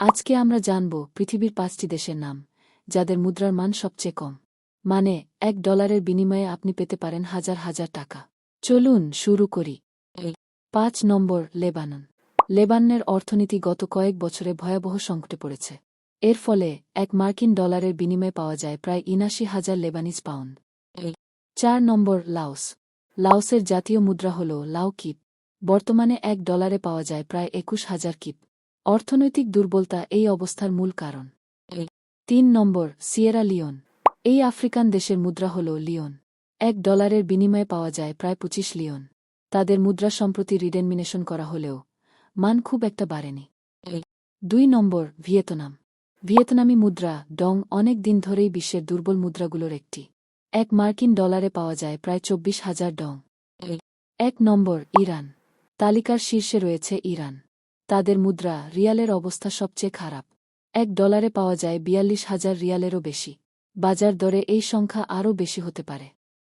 আজকে আমরা জানব পৃথিবীর পাঁচটি দেশের নাম, যাদের মুদ্রার মান সবচেয়ে কম। মানে এক ডলারের বিনিময়ে আপনি পেতে পারেন হাজার হাজার টাকা। চলুন শুরু করি। পাঁচ নম্বর, লেবানন। লেবাননের অর্থনীতি গত কয়েক বছরে ভয়াবহ সংকটে পড়েছে। এর ফলে এক মার্কিন ডলারের বিনিময়ে পাওয়া যায় প্রায় ইনাশি হাজার লেবানিজ পাউন্ড। চার নম্বর, লাওস। লাওসের জাতীয় মুদ্রা হল লাও কিপ। বর্তমানে এক ডলারে পাওয়া যায় প্রায় একুশ হাজার কিপ। অর্থনৈতিক দুর্বলতা এই অবস্থার মূল কারণ। তিন নম্বর, সিয়েরা লিওন। এই আফ্রিকান দেশের মুদ্রা হল লিওন। এক ডলারের বিনিময়ে পাওয়া যায় প্রায় পঁচিশ লিওন। তাদের মুদ্রা সম্প্রতি রিডেনমিনেশন করা হলেও মান খুব একটা বাড়েনি। দুই নম্বর, ভিয়েতনাম। ভিয়েতনামি মুদ্রা ডং অনেক দিন ধরেই বিশ্বের দুর্বল মুদ্রাগুলোর একটি। এক মার্কিন ডলারে পাওয়া যায় প্রায় চব্বিশ হাজার ডং। এক নম্বর, ইরান। তালিকার শীর্ষে রয়েছে ইরান। তাদের মুদ্রা রিয়ালের অবস্থা সবচেয়ে খারাপ। এক ডলারে পাওয়া যায় বিয়াল্লিশ হাজার রিয়ালেরও বেশি। বাজার দরে এই সংখ্যা আরও বেশি হতে পারে।